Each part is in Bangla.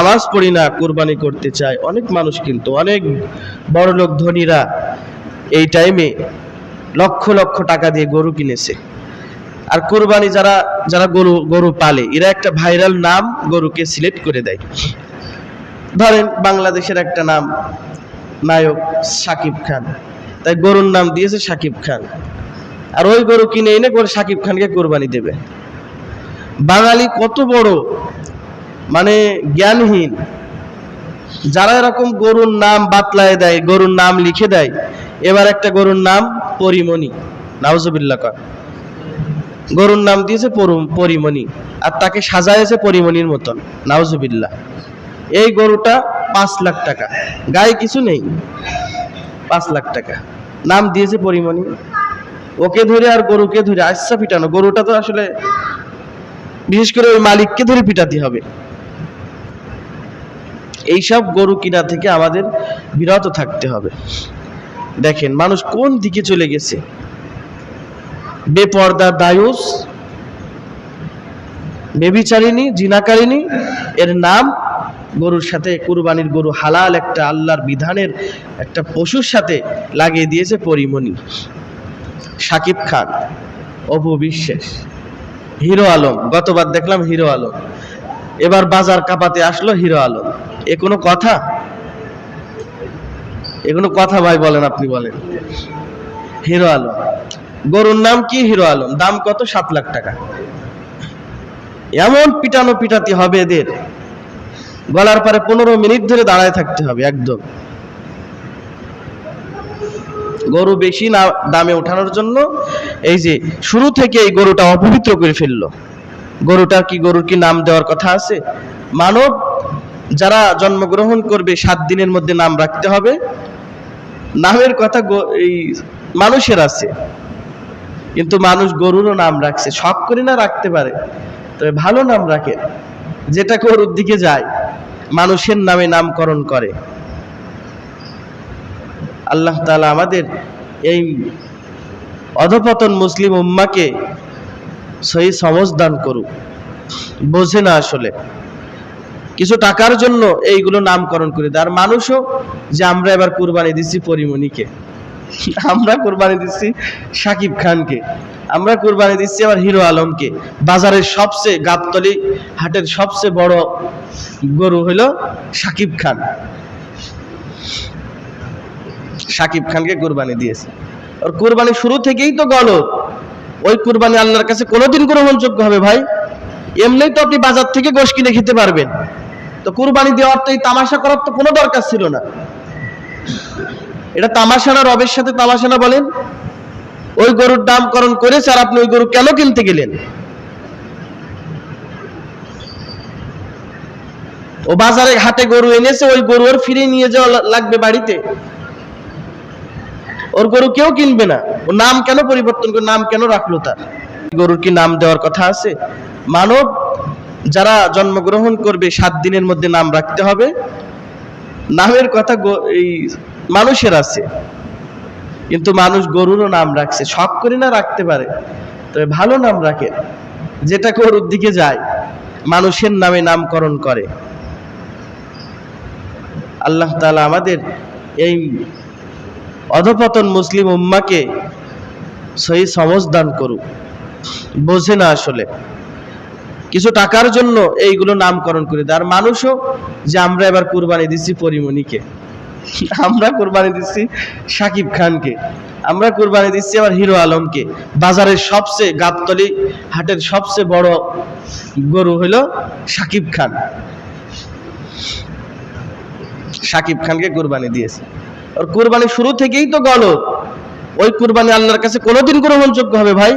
নামাজ পড়ি না, কোরবানি করতে চায় অনেক মানুষ কিন্তু, অনেক বড় লোক ধনীরা এই টাইমে লক্ষ লক্ষ টাকা দিয়ে গরু কিনেছে। আর কোরবানি যারা যারা গরু গরু পালে, এরা একটা ভাইরাল নাম গরুকে সিলেক্ট করে দেয়। ধরেন বাংলাদেশের একটা নাম, নায়ক সাকিব খান। তাই গরুর নাম দিয়েছে সাকিব খান। আর ওই গরু কিনে এনে করে সাকিব খানকে কোরবানি দেবে। বাঙালি কত বড় মানে জ্ঞানহীন। যারা এরকম গরুর নাম বাতলায় দেয়, গরুর নাম লিখে দেয়, এবার একটা গরুর নাম পরিমণি। নাউজুবিল্লাহ কর গরুর নাম দিয়েছে পরু- পরিমণি, আর তাকে সাজায়েছে পরিমণির মতন। নাউজুবিল্লাহ। এই গরুটা পাঁচ লাখ টাকা। গায়ে কিছু নেই। পাঁচ লাখ টাকা। নাম দিয়েছে পরিমণি। ওকে ধরে আর গরুকে ধরে আচ্ছা পিটানো। গরুটা তো আসলে বিশেষ করে ওই মালিককে ধরে পিটাতে হবে। এইসব গরু কিনা থেকে আমাদের বিরত থাকতে হবে। দেখেন, মানুষ কোন দিকে চলে গেছে? বেপর্দা দায়ুস, বেবিচারিণী, জিনাকারিণী, এর নাম গরুর সাথে, কুরবানির গরু হালাল একটা আল্লাহর বিধানের একটা পশুর সাথে লাগিয়ে দিয়েছে পরিমণি। সাকিব খান, অপু বিশ্বাস, হিরো আলম, গতবার দেখলাম হিরো আলম। এবার বাজার কাপাতে আসলো হিরো আলম। এ কোনো কথা? এ কোনো কথা ভাই বলেন আপনি বলেন। হিরো আলম। গরুর নাম কি হিরো আলম? দাম কত? সাত লাখ টাকা। এমন পিটানো পিটাতে হবে এদের। গলার পরে পনেরো মিনিট ধরে দাঁড়ায় থাকতে হবে, একদম। গরু বেশি না দামে ওঠানোর জন্য এই যে শুরু থেকে এই গরুটা অপবিত্র করে ফেলল। গরুটার কি গরুর কি নাম দেওয়ার কথা আছে? মানব যারা জন্মগ্রহণ করবে, সাত দিনের মধ্যে নাম রাখতে হবে। নামের কথা এই মানুষের আছে। কিন্তু মানুষ গরুরও নাম রাখছে। সব করে না রাখতে পারে। তবে ভালো নাম রাখে। যেটা গরুর দিকে যায়, মানুষের নামে নামকরণ করে। আল্লাহ তাআলা আমাদের এই অধপতন মুসলিম উম্মাকে সেই সমজ দান করুক। বোঝে না আসলে। কিছু টাকার জন্য এইগুলো নামকরণ করে। দেয় আর মানুষও যে আমরা এবার কোরবানি দিচ্ছি পরিমণিকে। আমরা কোরবানি দিচ্ছি সাকিব খানকে। আমরা কুরবানি দিচ্ছি আবার হিরো আলমকে। বাজারের সবচেয়ে গাবতলি হাটের সবচেয়ে বড় গরু হলো সাকিব খান। সাকিব খানকে কোরবানি দিয়েছে। আর কুরবানি শুরু থেকেই তো গলত ওই কোরবানি আল্লাহর কাছে কোনোদিন গ্রহণযোগ্য হবে ভাই। এমনিই তো আপনি বাজার থেকে গোশ কিনে খেতে পারবেন। তো কুরবানি দেওয়ার তো এই তামাশা করার তো কোনো দরকার ছিল না। এটা তামাশা না, রবের সাথে তামাশা না বলেন। ওই গরুর নামকরণ করেছে আর আপনি ওই গরু কেন কিনতে গেলেন? ও বাজারে হাটে গরু এনেছে, ওই গরু ওর ফিরে নিয়ে যাওয়া লাগবে বাড়িতে। ওর গরু কেউ কিনবে না। ও নাম কেন পরিবর্তন করে, নাম কেন রাখল তার? গরুর কি নাম দেওয়ার কথা আছে? মানব যারা জন্মগ্রহণ করবে, সাত দিনের মধ্যে নাম রাখতে হবে। নামের কথা এই মানুষের আছে। কিন্তু মানুষ গরুরও নাম রাখছে। শখ করে না রাখতে পারে। তবে ভালো নাম রাখে। যেটা গরুর দিকে যায়, মানুষের নামে নামকরণ করে। আল্লাহ তাআলা আমাদের এই অধপতন মুসলিম উম্মাকে সহি সমজ দান করুক। বোঝে না আসলে। কিছু টাকার জন্য এইগুলো নামকরণ করে দেয়। আর মানুষও যে আমরা এবার কুরবানি দিচ্ছি পরিমণিকে। আমরা কুরবানি দিচ্ছি সাকিব খানকে। আমরা কুরবানি দিচ্ছি আবার হিরো আলমকে। বাজারের সবচেয়ে গাবতলি হাটের সবচেয়ে বড় গরু হলো সাকিব খান। সাকিব খানকে কুরবানি দিয়েছে। আর কুরবানি শুরু থেকেই তো গলত ওই কুরবানি আল্লাহর কাছে কোনোদিন গ্রহণযোগ্য হবে ভাই।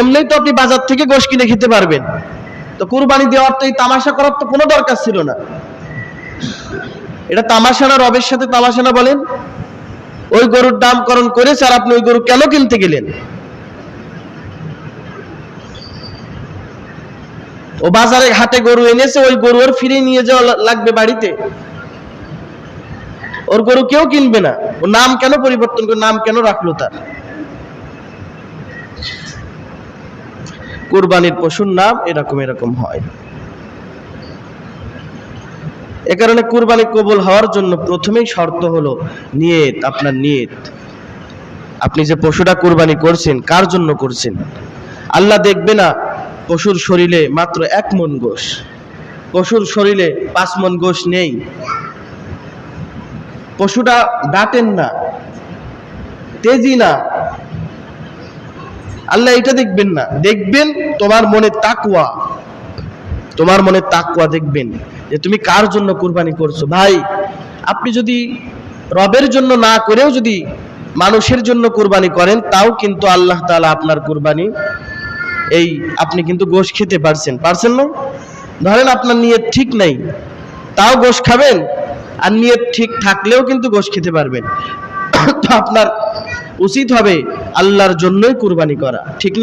এমনিই তো আপনি বাজার থেকে গোশ কিনে খেতে পারবেন। তো কুরবানি দেওয়ার তো এই তামাশা করার তো কোনো দরকার ছিল না। এটা তামাশা না, রবের সাথে তামাশা না বলেন। ওই গরুর নামকরণ করেছে আর আপনি ওই গরু কেন কিনতে গেলেন? ও বাজারে হাটে গরু এনেছে, ওই গরু ওর ফিরে নিয়ে যাওয়া লাগবে বাড়িতে। ওর গরু কেউ কিনবে না। ও নাম কেন পরিবর্তন করে নাম কেন রাখল তার? কুরবানির পশুর নাম এরকম এরকম হয়। এ কারণে কুরবানি কবুল হওয়ার জন্য প্রথমেই শর্ত হলো নিয়ত, আপনার নিয়ত। আপনি যে পশুটা কুরবানি করছেন, কার জন্য করছেন? আল্লাহ দেখবে না পশুর শরীরে মাত্র এক মন গোষ পশুর শরীরে পাঁচ মন গোষ নেই। পশুটা ডাটেন না, তেজি না আল্লাহ এটা দেখবেন না। দেখবেন তোমার মনে তাকুয়া তোমার মনে তাকুয়া দেখবেন যে তুমি কার জন্য কুরবানি করছ? ভাই, আপনি যদি রবের জন্য না করেও যদি মানুষের জন্য কুরবানি করেন, তাও কিন্তু আল্লাহ তাআলা আপনার কুরবানি এই আপনি কিন্তু গোশ খেতে পারছেন। পারছেন না? ধরেন আপনার নিয়ত ঠিক নাই, তাও গোশ খাবেন, আর নিয়ত ঠিক থাকলেও কিন্তু গোশ খেতে পারবেন। তো আপনার উচিত হবে আল্লাহর জন্যই কুরবানি করা ঠিক?